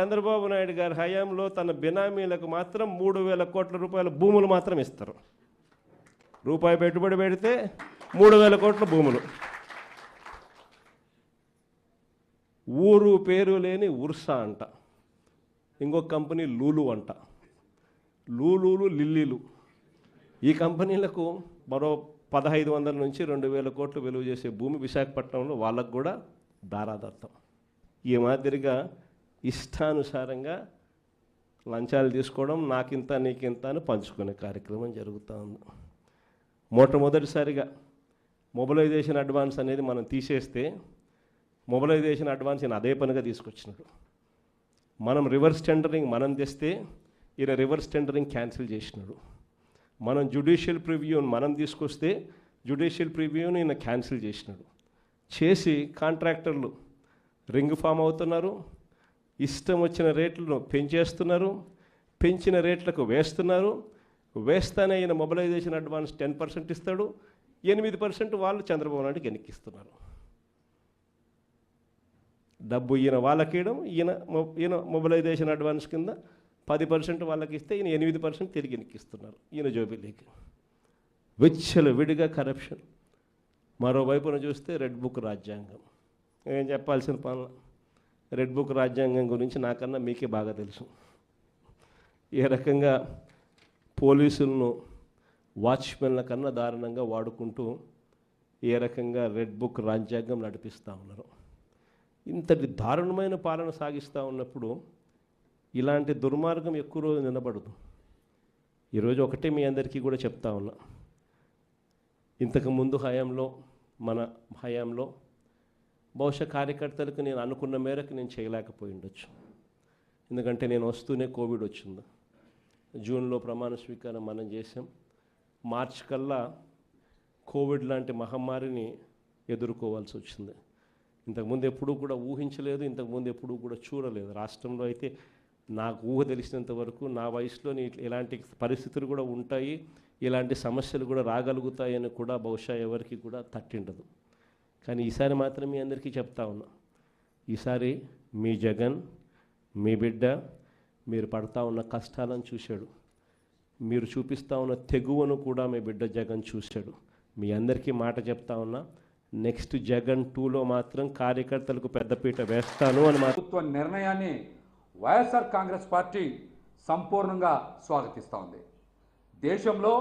చంద్రబాబు నాయుడు గారి హయాంలో తన బినామీలకు మాత్రం మూడు వేల కోట్ల రూపాయల భూములు మాత్రం ఇస్తారు. రూపాయి పెట్టుబడి పెడితే మూడు వేల కోట్ల భూములు. ఊరు పేరు లేని ఉర్సా అంట. ఇంకొక కంపెనీ లూలు అంట. లూలూలు లిల్లీలు. ఈ కంపెనీలకు మరో పదహైదు వందల నుంచి రెండు వేల కోట్లు విలువ చేసే భూమి విశాఖపట్నంలో వాళ్ళకు కూడా దారాదత్తం. ఈ మాదిరిగా ఇష్టానుసారంగా లంచాలు తీసుకోవడం నాకింత నీకింత అని పంచుకునే కార్యక్రమం జరుగుతూ ఉంది. మొట్టమొదటిసారిగా మొబిలైజేషన్ అడ్వాన్స్ అనేది మనం తీసేస్తే మొబిలైజేషన్ అడ్వాన్స్ ఈయన అదే పనిగా తీసుకొచ్చినాడు. మనం రివర్స్ టెండరింగ్ మనం తెస్తే ఈయన రివర్స్ టెండరింగ్ క్యాన్సిల్ చేసినాడు. మనం జ్యుడిషియల్ ప్రివ్యూని మనం తీసుకొస్తే జ్యుడిషియల్ ప్రివ్యూని ఈయన క్యాన్సిల్ చేసినాడు. చేసి కాంట్రాక్టర్లు రింగ్ ఫామ్ అవుతున్నారు ఇష్టం వచ్చిన రేట్లను పెంచేస్తున్నారు పెంచిన రేట్లకు వేస్తున్నారు. వేస్తానే ఈయన మొబిలైజేషన్ అడ్వాన్స్ టెన్ పర్సెంట్ ఇస్తాడు ఎనిమిది పర్సెంట్ వాళ్ళు చంద్రబాబు నాయుడు ఎన్నికిస్తున్నారు డబ్బు ఈయన వాళ్ళకి ఇవ్వడం ఈయన మొ- ఈయన మొబిలైజేషన్ అడ్వాన్స్ కింద పది పర్సెంట్ వాళ్ళకి ఇస్తే ఈయన ఎనిమిది పర్సెంట్ తిరిగి ఎన్నికిస్తున్నారు ఈయన జోబిలీకి వెచ్చలు విడిగా కరప్షన్. మరోవైపున చూస్తే రెడ్ బుక్ రాజ్యాంగం. ఏం చెప్పాల్సిన పనులు? రెడ్ బుక్ రాజ్యాంగం గురించి నాకన్నా మీకే బాగా తెలుసు. ఏ రకంగా పోలీసులను వాచ్మెన్ల కన్నా దారుణంగా వాడుకుంటూ ఏ రకంగా రెడ్ బుక్ రాజ్యాంగం నడిపిస్తూ ఉన్నారు. ఇంతటి దారుణమైన పాలన సాగిస్తూ ఉన్నప్పుడు ఇలాంటి దుర్మార్గం ఎక్కువ రోజు నిలబడదు. ఈరోజు ఒకటే మీ అందరికీ కూడా చెప్తా ఉన్నా. ఇంతకు ముందు హయాంలో మన హయాంలో బహుశా కార్యకర్తలకు నేను అనుకున్న మేరకు నేను చేయలేకపోయి ఉండొచ్చు. ఎందుకంటే నేను వస్తూనే కోవిడ్ వచ్చింది. జూన్లో ప్రమాణ స్వీకారం మనం చేసాం మార్చ్ కల్లా కోవిడ్ లాంటి మహమ్మారిని ఎదుర్కోవాల్సి వచ్చింది. ఇంతకుముందు ఎప్పుడూ కూడా ఊహించలేదు ఇంతకుముందు ఎప్పుడూ కూడా చూడలేదు. రాష్ట్రంలో అయితే నాకు ఊహ తెలిసినంత వరకు నా వయసులో ఇలాంటి పరిస్థితులు కూడా ఉంటాయి ఇలాంటి సమస్యలు కూడా రాగలుగుతాయని కూడా బహుశా ఎవరికి కూడా తట్టిండదు. కానీ ఈసారి మాత్రం మీ అందరికీ చెప్తా ఉన్నా. ఈసారి మీ జగన్ మీ బిడ్డ మీరు పడతా ఉన్న కష్టాలను చూశాడు. మీరు చూపిస్తా ఉన్న తెగువను కూడా మీ బిడ్డ జగన్ చూశాడు. మీ అందరికీ మాట చెప్తా ఉన్నా నెక్స్ట్ జగన్ టూలో మాత్రం కార్యకర్తలకు పెద్దపీట వేస్తాను అని ప్రభుత్వ నిర్ణయాన్ని వైఎస్ఆర్ కాంగ్రెస్ పార్టీ సంపూర్ణంగా స్వాగతిస్తోంది దేశంలో